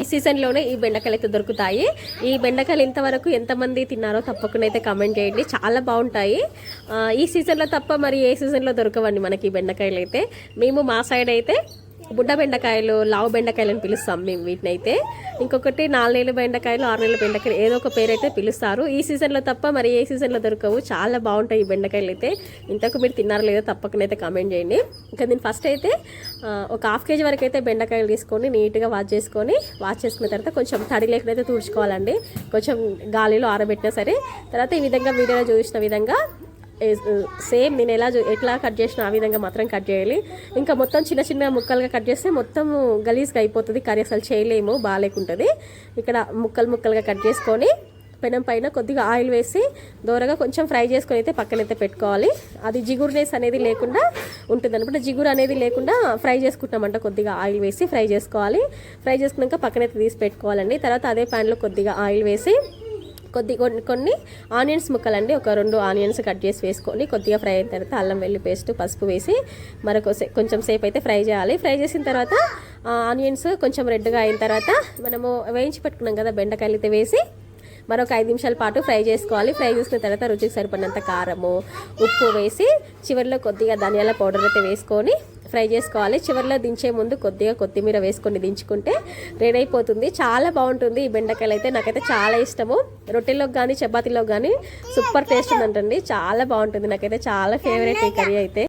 ఈ సీజన్లోనే ఈ బెండకాయలు అయితే దొరుకుతాయి. ఈ బెండకాయలు ఇంతవరకు ఎంతమంది తిన్నారో తప్పకుండా అయితే కమెంట్ చేయండి. చాలా బాగుంటాయి. ఈ సీజన్లో తప్ప మరి ఏ సీజన్లో దొరకవండి మనకి ఈ బెండకాయలు అయితే మేము మా సైడ్ అయితే బుడ్డ బెండకాయలు లావు బెండకాయలు అని పిలుస్తాం మేము వీటిని అయితే. ఇంకొకటి నాలుగేళ్ళ బెండకాయలు ఆరు నెలల బెండకాయలు ఏదో ఒక పేరు అయితే పిలుస్తారు. ఈ సీజన్లో తప్ప మరి ఏ సీజన్లో దొరకవు. చాలా బాగుంటాయి ఈ బెండకాయలు అయితే. ఇంతకు మీరు తిన్నారో లేదో తప్పకనైతే కమెంట్ కామెంట్ చేయండి. ఇంకా నేను ఫస్ట్ అయితే ఒక హాఫ్ కేజీ వరకు అయితే బెండకాయలు తీసుకొని నీట్గా వాష్ చేసుకొని వాష్ చేసుకున్న తర్వాత కొంచెం తడి లేకుండా అయితే తుడుచుకోవాలండి. కొంచెం గాలిలో ఆరబెట్టినా సరే. తర్వాత ఈ విధంగా వీడియోలో చూసిన విధంగా సేమ్ uh, నేను ఎలా ఎట్లా కట్ చేసిన ఆ విధంగా మాత్రం కట్ చేయాలి. ఇంకా మొత్తం చిన్న చిన్న ముక్కలుగా కట్ చేస్తే మొత్తం గలీజ్గా అయిపోతుంది. కర్రీ అసలు చేయలేము బాగాలేకుంటుంది. ఇక్కడ ముక్కలు ముక్కలుగా కట్ చేసుకొని పెనం పైన కొద్దిగా ఆయిల్ వేసి దూరగా కొంచెం ఫ్రై చేసుకొని అయితే పక్కనైతే పెట్టుకోవాలి. అది జిగురునేస్ అనేది లేకుండా ఉంటుంది అనమాట జిగురు అనేది లేకుండా ఫ్రై చేసుకుంటామంట కొద్దిగా ఆయిల్ వేసి ఫ్రై చేసుకోవాలి. ఫ్రై చేసుకున్నాక పక్కనైతే తీసి పెట్టుకోవాలండి. తర్వాత అదే ప్యాన్లో కొద్దిగా ఆయిల్ వేసి కొద్ది కొన్ని కొన్ని ఆనియన్స్ ముక్కలండి. ఒక రెండు ఆనియన్స్ కట్ చేసి వేసుకొని కొద్దిగా ఫ్రై అయిన తర్వాత అల్లం వెల్లి పేస్ట్ పసుపు వేసి మరొక కొంచెం సేపు అయితే ఫ్రై చేయాలి. ఫ్రై చేసిన తర్వాత ఆ ఆనియన్స్ కొంచెం రెడ్గా అయిన తర్వాత మనము వేయించి పెట్టుకున్నాం కదా బెండకాయలు అయితే వేసి మరొక ఐదు నిమిషాల పాటు ఫ్రై చేసుకోవాలి. ఫ్రై చేసిన తర్వాత రుచికి సరిపడినంత కారము ఉప్పు వేసి చివరిలో కొద్దిగా ధనియాల పౌడర్ అయితే వేసుకొని ఫ్రై చేసుకోవాలి. చివరిలో దించే ముందు కొద్దిగా కొత్తిమీర వేసుకొని దించుకుంటే రెడీ అయిపోతుంది. చాలా బాగుంటుంది ఈ బెండకాయలు అయితే. నాకైతే చాలా ఇష్టము. రొట్టెలోకి కానీ చపాతీలోకి కానీ సూపర్ టేస్ట్ ఉందంటండి. చాలా బాగుంటుంది. నాకైతే చాలా ఫేవరెట్ ఈ కర్రీ అయితే.